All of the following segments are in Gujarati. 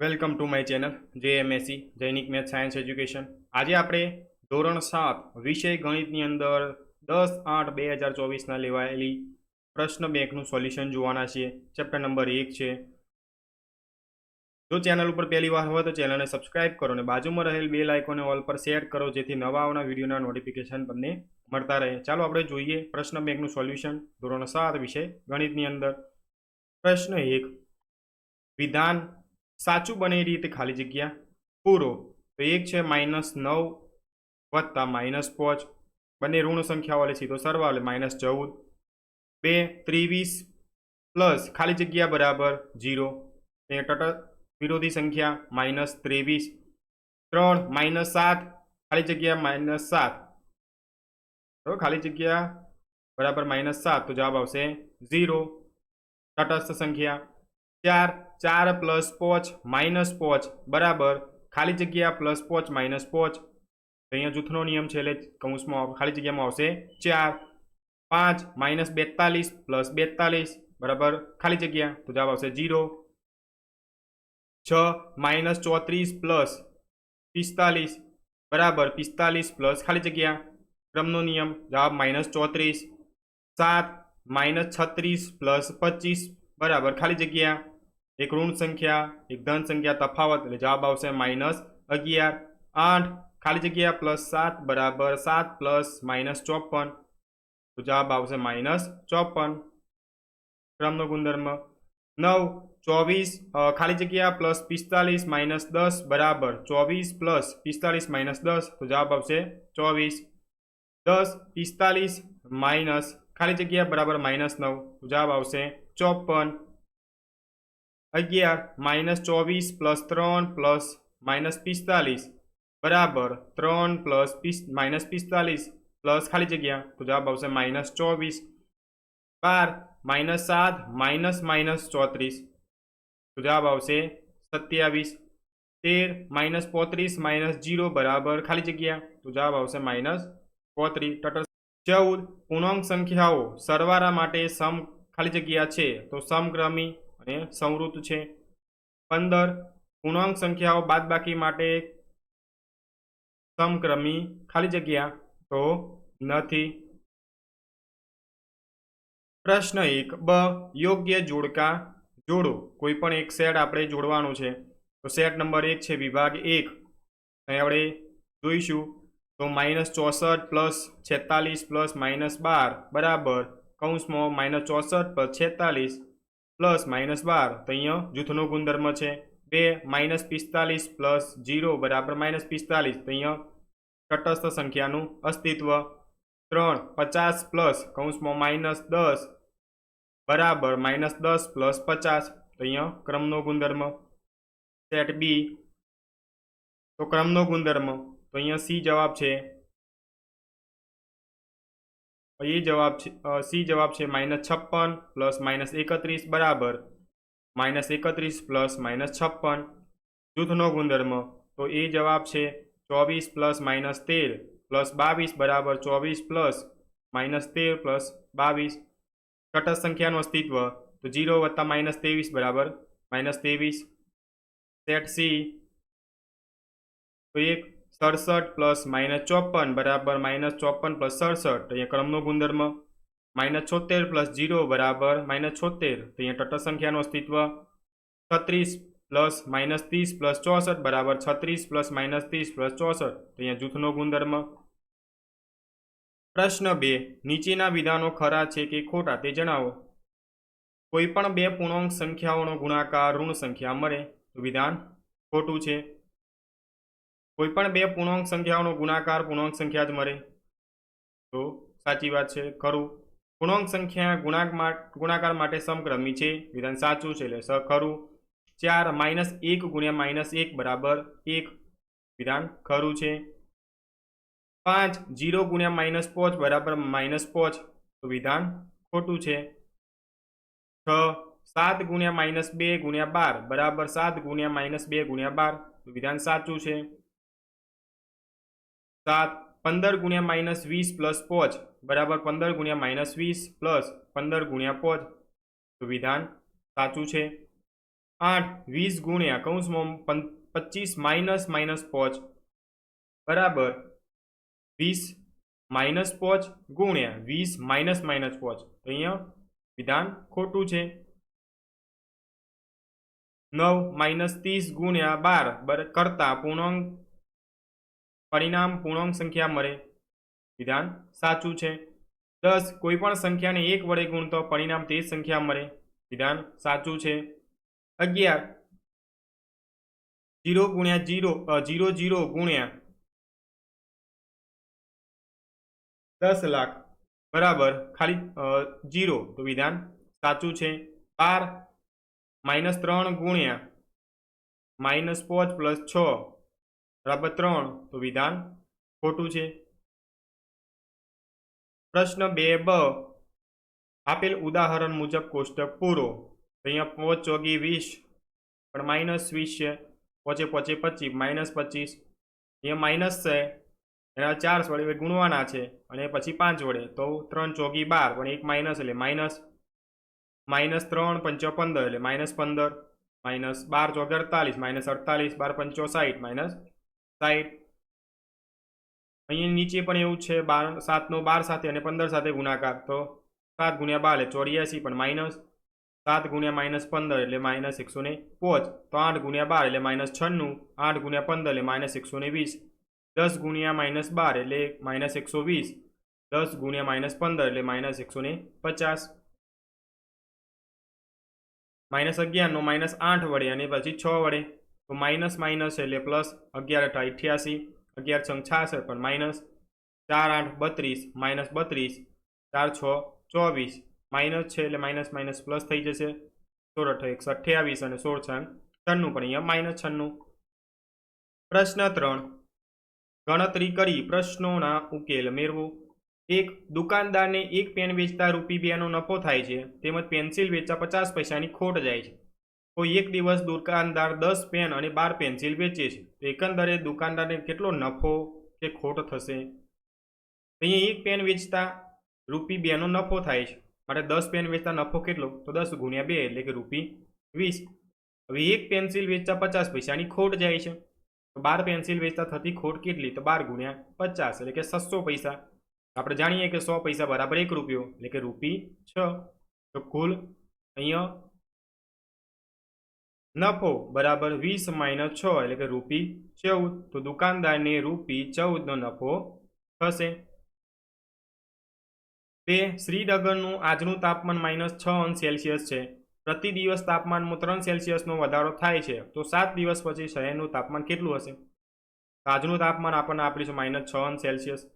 વેલકમ ટુ માય ચેનલ જે જેએમએસસી જૈનિક મેથ સાયન્સ એજ્યુકેશન આજે આપણે ધોરણ સાત, વિષય ગણિતની અંદર દસ આઠ બે હજાર ચોવીસના લેવાયેલી પ્રશ્ન બેંકનું સોલ્યુશન જોવાના છીએ. ચેપ્ટર નંબર એક છે. જો ચેનલ ઉપર પહેલી વાર હોય તો ચેનલને સબસ્ક્રાઇબ કરો અને બાજુમાં રહેલ બે લાઇકોને ઓલ પર શેર કરો, જેથી નવા આવના વિડીયોના નોટિફિકેશન તમને મળતા રહે. ચાલો આપણે જોઈએ પ્રશ્ન બેંકનું સોલ્યુશન, ધોરણ સાત, વિષય ગણિતની અંદર. પ્રશ્ન એક, વિધાન સાચું બને એ રીતે ખાલી જગ્યા પૂરો. તો એક છે માઇનસ નવ વત્તા માઇનસ પાંચ. બંને ઋણ સંખ્યાઓ છે સીધો સરવાળો માઇનસ ચૌદ. બે ત્રેવીસ પ્લસ ખાલી જગ્યા બરાબર જીરો એ ટટલ વિરોધી સંખ્યા માઇનસ ત્રેવીસ. ત્રણ માઇનસ સાત, ખાલી જગ્યા માઇનસ સાત. બરાબર, ખાલી જગ્યા બરાબર માઇનસ સાત. તો જવાબ આવશે ઝીરો. તટસ્થ સંખ્યા ચાર ચાર પ્લસ પોચ માઇનસ પોચ બરાબર ખાલી જગ્યા પ્લસ પોચ માઇનસ પોચ તો અહીંયા જૂથનો નિયમ છે, એટલે કૌંસમાં ખાલી જગ્યામાં આવશે ચાર, પાંચ માઇનસ બેતાલીસ પ્લસ બેતાલીસ, બરાબર? ખાલી જગ્યા, તો જવાબ આવશે જીરો છ માઇનસ ચોત્રીસ પ્લસ પિસ્તાલીસ, બરાબર? પિસ્તાલીસ પ્લસ ખાલી જગ્યા, ક્રમનો નિયમ, જવાબ માઇનસ ચોત્રીસ. સાત માઇનસ છત્રીસ પ્લસ પચીસ, બરાબર? ખાલી જગ્યા એક ઋણ સંખ્યા એક ધન સંખ્યા તફાવત એટલે જવાબ આવશે માઇનસ અગિયાર. આઠ ખાલી જગ્યા પ્લસ સાત બરાબર સાત પ્લસ માઇનસ ચોપન. તો જવાબ આવશે માઇનસ ચોપન. ક્રમનો ગુણધર્મ નવ ચોવીસ અ, ખાલી જગ્યા પ્લસ પિસ્તાલીસ માઇનસ દસ બરાબર ચોવીસ પ્લસ પિસ્તાલીસ માઇનસ દસ. તો જવાબ આવશે ચોવીસ. દસ પિસ્તાલીસ માઇનસ ખાલી જગ્યા બરાબર માઇનસ નવ. તો જવાબ આવશે ચોપન. અગિયાર માઇનસ ચોવીસ, પ્લસ ત્રણ, પ્લસ માઇનસ પિસ્તાલીસ. બરાબર, ત્રણ પ્લસ પિસ માઇનસ પિસ્તાલીસ, પ્લસ ખાલી જગ્યા. તો જવાબ આવશે માઇનસ ચોવીસ. બાર માઇનસ સાત માઇનસ માઇનસ ચોત્રીસ. તો જવાબ આવશે સત્યાવીસ. તેર માઇનસ પોત્રીસ માઇનસ જીરો, બરાબર, ખાલી જગ્યા. તો જવાબ આવશે માઇનસ પોત્રીસ. ટટલ ચૌદ પૂર્ણાંક સંખ્યાઓ સરવારા માટે સમ ખાલી જગ્યા છે. તો સમક્રમી અને સમૃદ્ધ છે. પંદર, પૂર્ણાંક સંખ્યાઓ બાદબાકી માટે સમક્રમી ખાલી જગ્યા તો નથી. પ્રશ્ન એક, બ, યોગ્ય જોડકા જોડો. કોઈ પણ એક સેટ આપણે જોડવાનું છે. તો સેટ નંબર એક છે વિભાગ એક. અહીં આપણે જોઈશું. તો માઇનસ ચોસઠ પ્લસ છેતાલીસ પ્લસ માઇનસ બાર, બરાબર. કૌંસમાં માઇનસ ચોસઠ પ્લસ છેતાલીસ. પ્લસ માઇનસ બાર. તો અહીંયા જૂથનો ગુણધર્મ છે બે માઇનસ પિસ્તાલીસ પ્લસ જીરો બરાબર માઇનસ પિસ્તાલીસ. તો અહીંયા તટસ્થ સંખ્યાનું અસ્તિત્વ ત્રણ પચાસ પ્લસ કૌંસમાં માઇનસ દસ બરાબર માઇનસ દસ પ્લસ પચાસ. તો અહીંયા ક્રમનો ગુણધર્મ સેટ બી. તો ક્રમનો ગુણધર્મ. તો અહીંયા સી જવાબ છે એ જવાબ છે સી જવાબ છે માઇનસ છપ્પન પ્લસ માઇનસ એકત્રીસ બરાબર માઇનસ એકત્રીસ પ્લસ માઇનસ છપ્પન જૂથનો ગુણધર્મ તો એ જવાબ છે ચોવીસ પ્લસ માઇનસ તેર પ્લસ બાવીસ બરાબર ચોવીસ પ્લસ માઇનસ તેર પ્લસ બાવીસ તટસ્થ સંખ્યાનું અસ્તિત્વ તો જીરો વત્તા માઇનસ ત્રેવીસ બરાબર માઇનસ ત્રેવીસ સેટ સી તો એક સડસઠ પ્લસ માઇનસ ચોપન બરાબર માઇનસ ચોપન પ્લસ સડસઠ. અહીંયા ક્રમનો ગુણધર્મ માઇનસ છોતેર પ્લસ જીરો બરાબર માઇનસ છોતેર. તો અહીંયા તટસ્થ સંખ્યાનું અસ્તિત્વ છત્રીસ પ્લસ માઇનસ ત્રીસ પ્લસ ચોસઠ બરાબર છત્રીસ પ્લસ માઇનસ ત્રીસ પ્લસ ચોસઠ. તો અહીંયા જૂથનો ગુણધર્મ પ્રશ્ન બે, નીચેના વિધાનો ખરા છે કે ખોટા તે જણાવો. કોઈ પણ બે પૂર્ણાંક સંખ્યાઓનો ગુણાકાર ઋણ સંખ્યા મળે તો વિધાન ખોટું છે. કોઈ પણ બે પૂર્ણાંક સંખ્યાઓનો ગુણાકાર પૂર્ણાંક સંખ્યા જ મળે. તો સાચી વાત છે, ખરું. પૂર્ણાંક સંખ્યા ગુણાક ગુણાકાર માટે સમક્રમી છે, વિધાન સાચું છે એટલે સ ખરું. ચાર માઇનસ એક ગુણ્યા માઇનસ એક બરાબર એક, વિધાન ખરું છે. પાંચ જીરો ગુણ્યા માઇનસ પાંચ બરાબર માઇનસ પાંચ, તો વિધાન ખોટું છે. છ સાત ગુણ્યા માઇનસ બે ગુણ્યા બાર બરાબર સાત ગુણ્યા માઇનસ બે ગુણ્યા બાર વિધાન સાચું છે. સાત પંદર ગુણ્યા માઇનસ વીસ પ્લસ પોચ, બરાબર પંદર ગુણ્યા માઇનસ વીસ પ્લસ પંદર ગુણ્યા પોચ. તો વિધાન સાચું છે. આઠ વીસ ગુણ્યા કૌંસમાં પચીસ માઇનસ માઇનસ પોચ, બરાબર વીસ માઇનસ પોચ ગુણ્યા વીસ માઇનસ માઇનસ પોચ. તો અહીંયા વિધાન ખોટું છે. નવ માઇનસ ત્રીસ ગુણ્યા બર કરતા પૂર્ણાંક પરિણામ પૂર્ણાંક સંખ્યા મળે. વિધાન સાચું છે. દસ કોઈ પણ સંખ્યાને એક વડે ગુણતો પરિણામ તે સંખ્યા મળે. વિધાન સાચું છે. અગિયાર. જીરો ગુણ્યા જીરો જીરો જીરો ગુણ્યા દસ લાખ બરાબર ખાલી જીરો. તો વિધાન સાચું છે. બાર, માઇનસ ત્રણ ગુણ્યા માઇનસ પાંચ પ્લસ છ. બરાબર ત્રણ. તો વિધાન ખોટું છે. પ્રશ્ન બે બ. આપેલ ઉદાહરણ મુજબ કોષ્ટક પૂરો. અહીંયા પોચ ચોગી વીસ, પણ માઇનસ વીસ છે. પોચે પોચે પચીસ, માઇનસ પચીસ. અહીંયા માઇનસ છે. એના ચાર વડે ગુણવાના છે. અને પછી પાંચ વડે. તો ત્રણ ચોગી બાર, પણ એક માઇનસ એટલે માઇનસ. માઇનસ ત્રણ, પંચો પંદર એટલે માઇનસ પંદર. માઇનસ બાર ચોગ અડતાલીસ, માઇનસ અડતાલીસ, બાર પંચો સાઠ માઇનસ સાઠ અહીંયા નીચે પણ એવું છે, બાર, સાતનો બાર સાથે અને પંદર સાથે ગુણાકાર. તો સાત ગુણ્યા બાર એટલે ચોર્યાસી, પણ માઇનસ સાત ગુણ્યા માઇનસ પંદર એટલે માઇનસ એકસો ને પોચ. તો આઠ ગુણ્યા બાર એટલે માઇનસ છન્નું. આઠ ગુણ્યા પંદર એટલે માઇનસ એકસો ને વીસ. દસ ગુણ્યા માઇનસ બાર એટલે માઇનસ એકસો વીસ. દસ ગુણ્યા માઇનસ પંદર એટલે માઇનસ એકસો ને પચાસ. માઇનસ અગિયારનો માઇનસ આઠ વડે અને પછી છ વડે. તો માઇનસ માઇનસ એટલે પ્લસ અગિયાર અઠા અઠ્યાસી, અગિયાર છંગ છાસઠ પણ માઇનસ ચાર આઠ બત્રીસ, માઇનસ બત્રીસ, ચાર છ ચોવીસ, માઇનસ છે એટલે માઇનસ માઇનસ પ્લસ થઈ જશે. સોળ અઠા એકસો અઠ્યાવીસ અને સોળ છંગ છન્નું પણ અહીંયા માઇનસ છન્નું. પ્રશ્ન ત્રણ. ગણતરી કરી પ્રશ્નોના ઉકેલ મેળવો. એક, દુકાનદારને એક પેન વેચતા રૂપી બેનો નફો થાય છે, તેમજ પેન્સિલ વેચતા પચાસ પૈસાની ખોટ જાય છે. કોઈ એક દિવસ દુકાનદાર દસ પેન અને બાર પેન્સિલ વેચે છે. તો એકંદરે દુકાનદારને કેટલો નફો કે ખોટ થશે? તો અહીંયા એક પેન વેચતા રૂપી બેનો નફો થાય છે. માટે દસ પેન વેચતા નફો કેટલો? તો દસ ગુણ્યા બે એટલે કે રૂપી વીસ. હવે એક પેન્સિલ વેચતા પચાસ પૈસાની ખોટ જાય છે. તો બાર પેન્સિલ વેચતા થતી ખોટ કેટલી? તો બાર ગુણ્યા પચાસ એટલે કે છસો પૈસા. આપણે જાણીએ કે સો પૈસા બરાબર એક રૂપિયો એટલે કે રૂપી છ. તો કુલ અહીંયા નફો બરાબર વીસ માઇનસ છ એટલે કે રૂપી ચૌદ. તો દુકાનદારને રૂપી ચૌદનો નફો થશે. બે, શ્રીનગરનું આજનું તાપમાન માઇનસ છ અંશ સેલ્સિયસ છે. પ્રતિ દિવસ તાપમાનમાં ત્રણ સેલ્સિયસનો વધારો થાય છે. તો સાત દિવસ પછી શહેરનું તાપમાન કેટલું હશે? આજનું તાપમાન આપણને આપ્યું છે માઇનસ છ અંશ સેલ્સિયસ.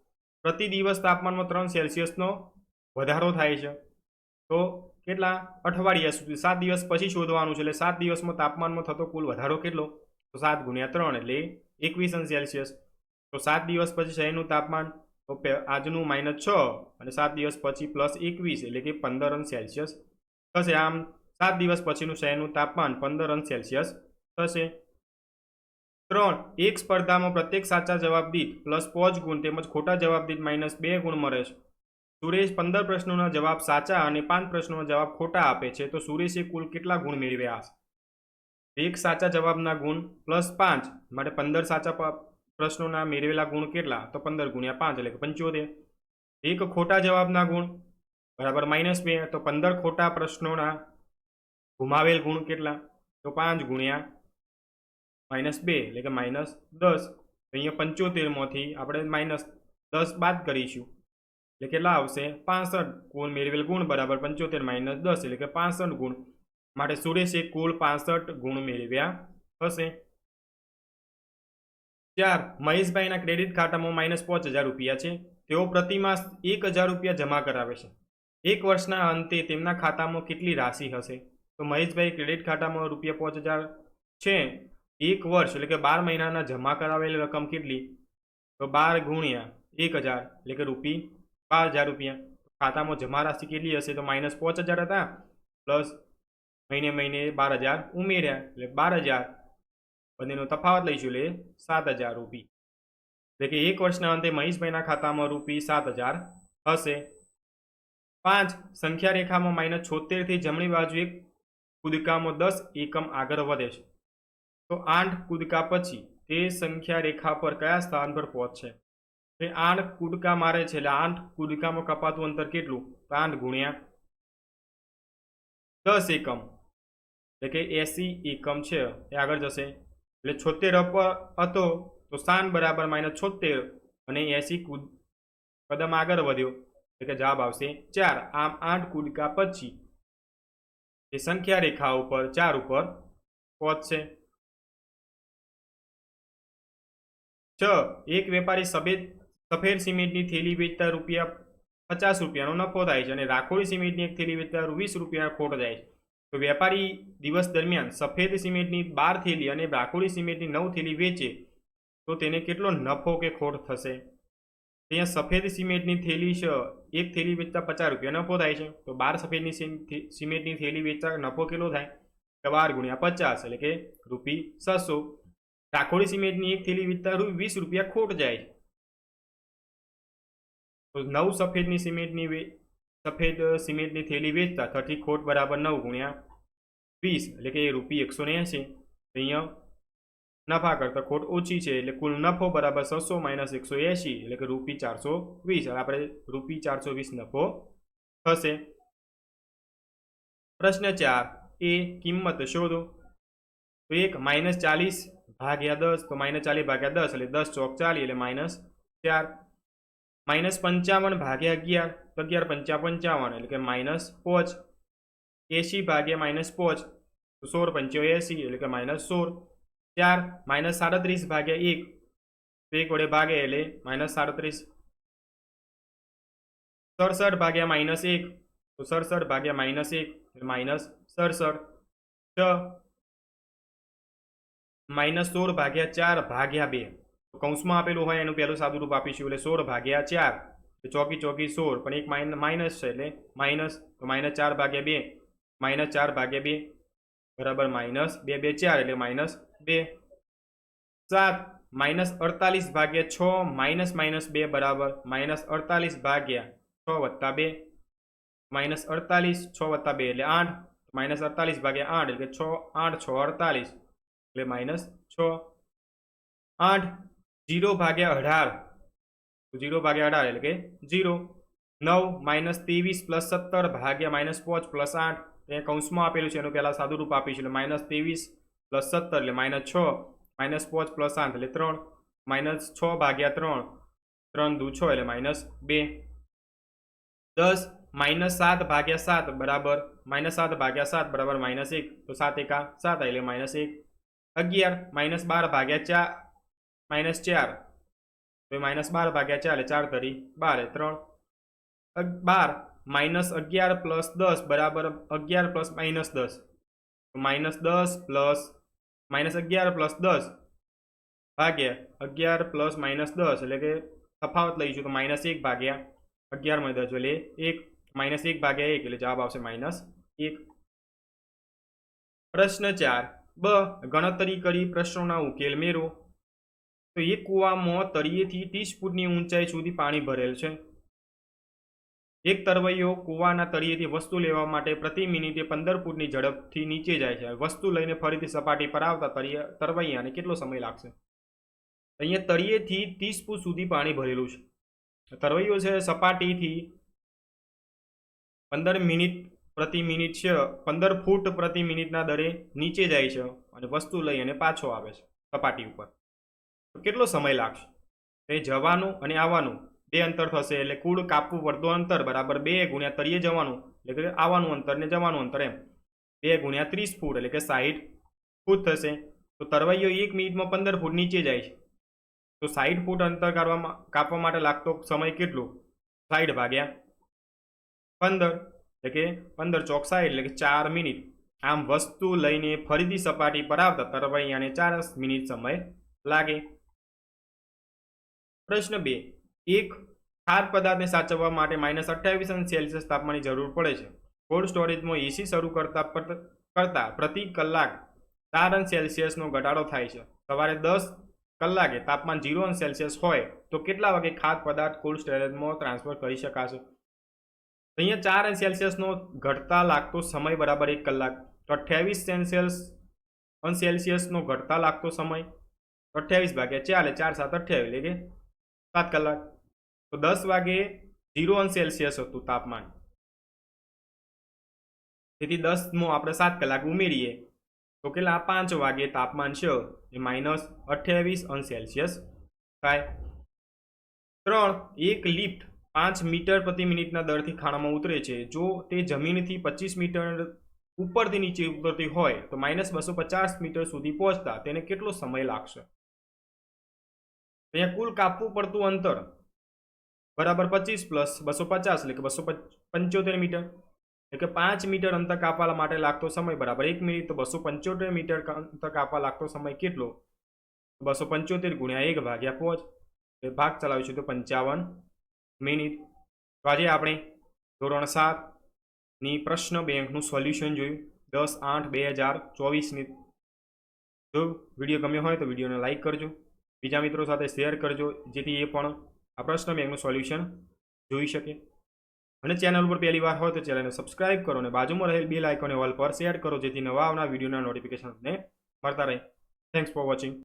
પ્રતિ દિવસ તાપમાનમાં ત્રણ સેલ્સિયસનો વધારો થાય છે. તો કેટલા? અઠવાડિયા સુધી. સાત દિવસ પછી શોધવાનું છે. એટલે સાત દિવસમાં તાપમાનમાં થતો કુલ વધારો કેટલો? તો સાત ગુણ્યા ત્રણ એટલે એકવીસ અંશ સેલ્સિયસ. તો સાત દિવસ પછી શહેરનું તાપમાન તો આજનું માઇનસ છ અને સાત દિવસ પછી પ્લસ એકવીસ એટલે કે પંદર અંશ સેલ્સિયસ થશે. આમ સાત દિવસ પછીનું શહેરનું તાપમાન પંદર અંશ સેલ્સિયસ થશે. ત્રણ, એક સ્પર્ધામાં પ્રત્યેક સાચા જવાબ દીઠ પ્લસ પાંચ ગુણ તેમજ ખોટા જવાબ દીઠ માઇનસ બે ગુણ મળે છે. સુરેશ પંદર પ્રશ્નોના જવાબ સાચા અને પાંચ પ્રશ્નોના જવાબ ખોટા આપે છે, તો સુરેશે કુલ કેટલા ગુણ મેળવ્યા એક સાચા જવાબના ગુણ પ્લસ પાંચ, માટે પંદર સાચા પ્રશ્નોના મેળવેલા ગુણ કેટલા? તો પંદર ગુણ્યા પાંચ, એટલે કે પંચોતેર. એક ખોટા જવાબના ગુણ બરાબર માઇનસ બે, તો પંદર ખોટા પ્રશ્નોના ગુમાવેલ ગુણ કેટલા? તો પાંચ ગુણ્યા માઇનસ બે, એટલે કે માઇનસ દસ. અહીંયા પંચોતેરમાંથી આપણે માઇનસ દસ બાદ કરીશું. એટલે કેટલા આવશે? પાસઠ કુલ મેળવેલ ગુણ બરાબર પંચોતેર માઇનસ દસ એટલે કે પાસઠ ગુણ. માટે સુરેશે કુલ પાસઠ ગુણ મેળવ્યા હશે. ચાર, મહેશભાઈના ક્રેડિટ ખાતામાં માઇનસ પાંચ હજાર રૂપિયા છે. તેઓ પ્રતિમાસ એક હજાર રૂપિયા જમા કરાવે છે. એક વર્ષના અંતે તેમના ખાતામાં કેટલી રાશિ હશે? તો મહેશભાઈ ક્રેડિટ ખાતામાં રૂપિયા પાંચ હજાર છે. એક વર્ષ એટલે કે બાર મહિનાના જમા કરાવેલી રકમ કેટલી? તો બાર ગુણ્યા એક હજાર એટલે કે રૂપી બાર હજાર રૂપિયા. ખાતામાં જમા રાશિ કેટલી હશે? તો માઇનસ પાંચ હજાર હતા. પ્લસ મહિને મહિને બાર હજાર ઉમેર્યા. એટલે બાર હજાર. બંનેનો તફાવત લઈશું એટલે સાત હજાર રૂપી. એટલે કે એક વર્ષના અંતે મહેશભાઈના ખાતામાં રૂપી સાત હજાર હશે. પાંચ, સંખ્યા રેખામાં માઇનસ છોતેરથી જમણી બાજુ એક કૂદકામાં દસ એકમ આગળ વધે છે. તો આઠ કૂદકા પછી તે સંખ્યા રેખા પર કયા સ્થાન પર પહોંચશે? તે આઠ કૂદકા મારે છે એટલે આઠ કૂદકામાં કપાતું અંતર કેટલું? તો આઠ ગુણ્યા દસ એકમ. એટલે કે એસી એકમ છે. એ આગળ જશે. એટલે છોતેર પર હતો તો સાન બરાબર માઇનસ છોતેર અને એસી કૂદ કદમ આગળ વધ્યો. એટલે કે જવાબ આવશે ચાર. આમ આઠ કૂદકા પછી એ સંખ્યા રેખા ઉપર ચાર ઉપર પહોંચશે. છ. એક વેપારી સફેદ સફેદ સિમેન્ટની થેલી વેચતા રૂપિયા પચાસ રૂપિયાનો નફો થાય છે અને રાખોડી સિમેન્ટની એક થેલી વેચતા વીસ રૂપિયા ખોટ જાય છે. તો વેપારી દિવસ દરમિયાન સફેદ સિમેન્ટની બાર થેલી અને રાખોડી સિમેન્ટની નવ થેલી વેચે, તો તેને કેટલો નફો કે ખોટ થશે? અહીંયા સફેદ સિમેન્ટની થેલી છે એક થેલી વેચતા પચાસ રૂપિયા નફો થાય છે. તો બાર સફેદની સિમ- સિમેન્ટની થેલી વેચતા નફો કેટલો થાય? બાર ગુણ્યા પચાસ, એટલે કે રૂપી છસો. રાખોડી સિમેન્ટની એક થેલી વેચતા વીસ રૂપિયા ખોટ જાય તો નવ સફેદની સિમેન્ટની સફેદ સિમેન્ટની થેલી વેચતા થર્ટી ખોટ બરાબર નવ ગુણ્યા વીસ, એટલે કે રૂપી એકસો ને એંસી અહીંયા નફા કરતાં ખોટ ઓછી છે, એટલે કુલ નફો બરાબર છસો માઇનસ એકસો એંશી, એટલે કે રૂપી ચારસો વીસ. આપણે રૂપી ચારસો વીસ નફો થશે. પ્રશ્ન ચાર, એ કિંમત શોધો. તો એક માઇનસ ચાલીસ ભાગ્યા દસ, તો માઇનસ ચાલીસ ભાગ્યા દસ, એટલે દસ ચોક ચાલી એટલે માઇનસ ચાર. માઇનસ પંચાવન ભાગ્યા અગિયાર તો અગિયાર પંચા પંચાવન એટલે કે માઇનસ પોચ એંશી ભાગ્યા માઇનસ પોચ તો સોળ પંચો એંસી એટલે કે માઇનસ સોળ ચાર માઇનસ સાડત્રીસ ભાગ્યા એક તો એક વડે ભાગે એટલે માઇનસ સાડત્રીસ સડસઠ ભાગ્યા માઇનસ એક તો સડસઠ ભાગ્યા માઇનસ એક એટલે માઇનસ સડસઠ છ માઇનસ સોળ ભાગ્યા ચાર ભાગ્યા બે તો કૌંસમાં આપેલું હોય એનું પહેલું સાદું રૂપ આપીશું. એટલે સોળ ભાગ્યા ચાર. ચોકી ચોકી સોળ. પણ એક માઇન, માઇનસ છે એટલે માઇનસ, તો માઇનસ ચાર ભાગ્યા બે. માઇનસ ચાર ભાગ્યા બે. બરાબર માઇનસ બે બે, ચાર એટલે માઇનસ બે. સાત. માઇનસ અડતાલીસ ભાગ્યા છ. માઇનસ માઇનસ બે બરાબર. માઇનસ અડતાલીસ ભાગ્યા છ વત્તા બે. માઇનસ અડતાલીસ છ વત્તા બે એટલે આઠ. માઇનસ અડતાલીસ ભાગ્યા આઠ એટલે છ, આઠ, છ, અડતાલીસ. એટલે માઇનસ છ. આઠ. જીરો ભાગ્યા અઢાર. જીરો ભાગ્યા અઢાર એટલે કે જીરો નવ માઇનસ ત્રેવીસ પ્લસ સત્તર ભાગ્યા માઇનસ પાંચ પ્લસ આઠ. એ કૌંસમાં આપેલું છે, એનું પહેલાં સાદું રૂપ આપીશું એટલે માઇનસ ત્રેવીસ પ્લસ સત્તર એટલે માઇનસ છ. માઇનસ પાંચ પ્લસ આઠ એટલે ત્રણ. માઇનસ છ ભાગ્યા ત્રણ. ત્રણ દુ છ એટલે માઇનસ બે. દસ માઇનસ સાત ભાગ્યા સાત બરાબર. માઇનસ સાત ભાગ્યા સાત બરાબર માઇનસ એક. તો સાત એકા સાત એટલે માઇનસ એક. અગિયાર માઇનસ બાર ભાગ્યા ચાર. માઇનસ ચાર. તો માઇનસ બાર ભાગ્યા ચાર ચાર તરી બાર ત્રણ. બાર માઇનસ અગિયાર પ્લસ દસ બરાબર અગિયાર પ્લસ માઇનસ દસ. માઇનસ દસ પ્લસ માઇનસ અગિયાર પ્લસ દસ ભાગ્યા અગિયાર પ્લસ માઇનસ દસ એટલે કે તફાવત લઈશું તો માઇનસ એક ભાગ્યા અગિયારમાં દસ એટલે એક. માઇનસ એક ભાગ્યા એક એટલે જવાબ આવશે માઇનસ એક. પ્રશ્ન ચાર બ, ગણતરી કરી પ્રશ્નોના ઉકેલ મેળવો. તો એક કૂવામાં તળિયેથી ત્રીસ ફૂટની ઊંચાઈ સુધી પાણી ભરેલ છે. એક તરવૈયો કૂવાના તળિયેથી વસ્તુ લેવા માટે પ્રતિ મિનિટે પંદર ફૂટની ઝડપથી નીચે જાય છે. વસ્તુ લઈને ફરીથી સપાટી પર આવતા તળિયા, તરવૈયાને કેટલો સમય લાગશે? અહીંયા તળિયેથી ત્રીસ ફૂટ સુધી પાણી ભરેલું છે. તરવૈયો છે સપાટીથી પંદર મિનિટ પ્રતિ મિનિટ છે, પંદર ફૂટ પ્રતિ મિનિટના દરે નીચે જાય છે અને વસ્તુ લઈ અને પાછો આવે છે સપાટી ઉપર. કેટલો સમય લાગશે? એ જવાનું અને આવવાનું બે અંતર થશે એટલે કુળ કાપવું વર્ધો અંતર બરાબર બે ગુણ્યા તરીએ જવાનું એટલે કે આવવાનું અંતર ને જવાનું અંતર એમ. બે ગુણ્યા ત્રીસ ફૂટ એટલે કે સાહીઠ ફૂટ થશે. તો તરવૈયો એક મિનિટમાં પંદર ફૂટ નીચે જાય છે. તો સાઠ ફૂટ અંતર કાઢવામાં, કાપવા માટે લાગતો સમય કેટલો? સાઠ ભાગ્યા પંદર એટલે કે પંદર ચોક સાહીઠ એટલે કે ચાર મિનિટ. આમ વસ્તુ લઈને ફરીથી સપાટી પર આવતા તરવૈયાને ચાર મિનિટ સમય લાગે. પ્રશ્ન બે. એક, ખાદ્ય પદાર્થને સાચવવા માટે માઇનસ અઠ્યાવીસ અંશ સેલ્સિયસ તાપમાનની જરૂર પડે છે. કોલ્ડ સ્ટોરેજમાં એસી શરૂ કરતા કરતા પ્રતિ કલાક ચાર અંશ સેલ્સિયસનો ઘટાડો થાય છે. સવારે દસ કલાકે તાપમાન ઝીરો અંશ સેલ્સિયસ હોય તો કેટલા વાગે ખાદ્ય પદાર્થ કોલ્ડ સ્ટોરેજમાં ટ્રાન્સફર કરી શકાશે? અહીંયા ચાર અંશ સેલ્સિયસનો ઘટતા લાગતો સમય બરાબર એક કલાક. તો અઠ્યાવીસ સેલ્સિયસ અન સેલ્સિયસનો ઘટતા લાગતો સમય અઠ્યાવીસ ભાગ્યા ચાલે ચાર સાત અઠ્યાવીસ, એટલે કે સાત કલાક. તો દસ વાગે ઝીરો અન સેલ્સિયસ હતું તાપમાન. તેથી દસમો આપણે સાત કલાક ઉમેરીએ, તો કેટલા? પાંચ વાગે તાપમાન છે, એ માઇનસ અઠ્યાવીસ અન સેલ્સિયસ થાય. ત્રણ, એક લિફ્ટ પાંચ મીટર પ્રતિ મિનિટના દરથી ખાણામાં ઉતરે છે. જો તે જમીનથી પચીસ મીટર ઉપરથી નીચે ઉતરતી હોય, તો માઇનસ બસો પચાસ મીટર સુધી પહોંચતા તેને કેટલો સમય લાગશે? અહીંયા કુલ કાપવું પડતું અંતર બરાબર પચીસ પ્લસ બસો પચાસ એટલે કે બસો પંચોતેર મીટર. એટલે કે પાંચ મીટર અંતર કાપવા માટે લાગતો સમય બરાબર એક મિનિટ તો બસો પંચોતેર મીટર અંતર કાપવા લાગતો સમય કેટલો? બસો પંચોતેર ગુણ્યા એક ભાગ્યા પાંચ. એટલે ભાગ ચલાવીશું તો પંચાવન મિનિટ. તો આજે આપણે ધોરણ સાતની પ્રશ્ન બેંકનું સોલ્યુશન જોયું. દસ આઠ બે હજાર ચોવીસની. જો વીડિયો ગમ્યો હોય તો વિડીયોને લાઇક કરજો. બીજા મિત્રો સાથે શેર કરજો, જેથી એ પણ આ પ્રશ્ન બેંકનું સોલ્યુશન જોઈ શકે. અને ચેનલ પર પહેલી વાર હોય તો ચેનલને સબસ્ક્રાઇબ કરો અને બાજુમાં રહેલ બેલ આઇકોને ઓલ પર શેર કરો, જેથી નવા આવનાર વિડીયોના નોટિફિકેશન તમને મળતા રહે. Thanks for watching